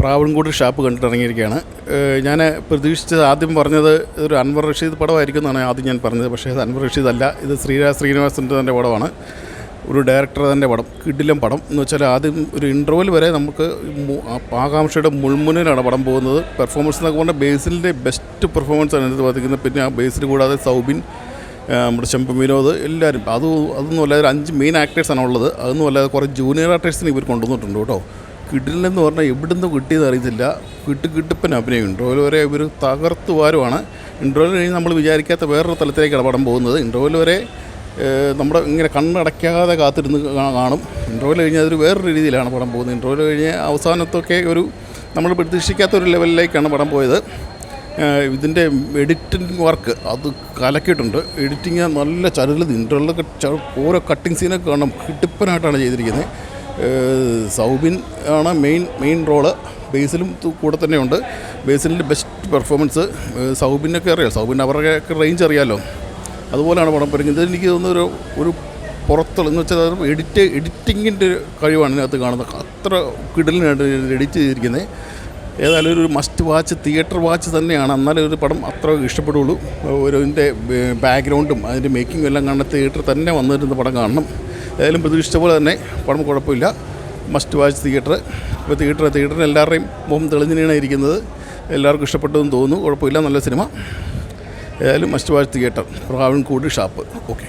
പ്രാവൺകൂട് shop കണ്ടിട്ട് ഇറങ്ങിയിരിക്കുകയാണ്. ഞാൻ പ്രതീക്ഷിച്ചത് ആദ്യം പറഞ്ഞത് ഇതൊരു അൻവർ റഷീദ് പടമായിരിക്കും എന്നാണ് ആദ്യം ഞാൻ പറഞ്ഞത്. പക്ഷേ അത് അൻവർ റഷീദ് അല്ല. ഇത് ശ്രീരാജ് ശ്രീനിവാസന്റെ തന്നെ പടമാണ്. ഒരു ഡയറക്ടർ തന്നെ പടം കിഡിലം പടം എന്ന് വെച്ചാൽ ആദ്യം ഒരു ഇന്റർവൽ വരെ നമുക്ക് ആകാംക്ഷയുടെ മുൾമുനയിലാണ് പടം പോകുന്നത്. പെർഫോമൻസ് എന്നൊക്കെ പറഞ്ഞാൽ ബേസിലിന്റെ ബെസ്റ്റ് പെർഫോമൻസ് ആണ് ഇത് ബാധിക്കുന്നത് പിന്നെ ആ ബേസിൽ കൂടാതെ സൗബിൻ നമ്മുടെ ചെമ്പ വിനോദ് എല്ലാവരും. അത് അതൊന്നും അല്ലാതെ അഞ്ച് മെയിൻ ആക്ടേഴ്സാണ് ഉള്ളത്. അതൊന്നും അല്ലാതെ കുറേ ജൂനിയർ ആക്ടേഴ്സിനെ ഇവർ കൊണ്ടുവന്നിട്ടുണ്ട് കേട്ടോ. കിടിലെന്ന് പറഞ്ഞാൽ എവിടുന്ന് കിട്ടിയെന്ന് അറിയത്തില്ല. കിട്ട് കിട്ടിപ്പൻ അഭിനയം. ഇൻട്രോയിൽ വരെ ഇവർ തകർത്ത് വാരുമാണ് ഇൻട്രോയിൽ കഴിഞ്ഞ് നമ്മൾ വിചാരിക്കാത്ത വേറൊരു തലത്തിലേക്കാണ് പടം പോകുന്നത്. ഇൻട്രോയിൽ വരെ നമ്മുടെ ഇങ്ങനെ കണ്ണടയ്ക്കാതെ കാത്തിരുന്ന് കാണും. ഇൻട്രോയിൽ കഴിഞ്ഞാൽ അതൊരു വേറൊരു രീതിയിലാണ് പടം പോകുന്നത്. ഇൻട്രോയിൽ കഴിഞ്ഞ് അവസാനത്തൊക്കെ ഒരു നമ്മൾ പ്രതീക്ഷിക്കാത്ത ഒരു ലെവലിലേക്കാണ് പടം പോയത്. ഇതിന്റെ എഡിറ്റിംഗ് വർക്ക് അത് കലക്കിയിട്ടുണ്ട്. എഡിറ്റിങ് നല്ല ചരലത് ഇൻട്രോയിലൊക്കെ ഓരോ കട്ടിങ് സീനൊക്കെ കാണാം കിട്ടിപ്പനായിട്ടാണ് ചെയ്തിരിക്കുന്നത്. സൗബിൻ ആണ് മെയിൻ മെയിൻ റോൾ. ബേസിലും കൂടെ തന്നെയുണ്ട്. ബേസിലിന്റെ ബെസ്റ്റ് പെർഫോമൻസ് സൗബിനൊക്കെ അറിയാം. സൗബിൻ അവരുടെയൊക്കെ റേഞ്ച് അറിയാമല്ലോ അതുപോലെയാണ് പടം പറയുന്നത് എനിക്ക് തോന്നുന്നു ഒരു ഒരു പുറത്തുള്ള എന്ന് വെച്ചാൽ എഡിറ്റ് എഡിറ്റിങ്ങിന്റെ കഴിവാണ് ഇതിനകത്ത് കാണുന്നത്. അത്ര കിടലിനായിട്ട് എഡിറ്റ് ചെയ്തിരിക്കുന്നത്. ഏതായാലും ഒരു മസ്റ്റ് വാച്ച് തിയേറ്റർ വാച്ച് തന്നെയാണ്. എന്നാലും ഒരു പടം അത്ര ഇഷ്ടപ്പെടുള്ളൂ ഒരു ഇതിന്റെ ബാക്ക്ഗ്രൗണ്ടും അതിന്റെ മേക്കിങ്ങും എല്ലാം കാണുന്ന തിയേറ്റർ തന്നെ വന്നിരുന്ന പടം കാണണം. ഏതായാലും പ്രതീക്ഷിച്ച പോലെ തന്നെ. പടം കുഴപ്പമില്ല. മസ്റ്റ് വാച്ച് തിയേറ്റർ ഇപ്പോൾ തിയേറ്റർ തിയേറ്ററിന് എല്ലാവരുടെയും മുഖം തെളിഞ്ഞിനാണ് ഇരിക്കുന്നത്. എല്ലാവർക്കും ഇഷ്ടപ്പെട്ടതെന്ന് തോന്നുന്നു. കുഴപ്പമില്ല. നല്ല സിനിമ. ഏതായാലും must watch theatre Pravinkoodu Shappu. Okay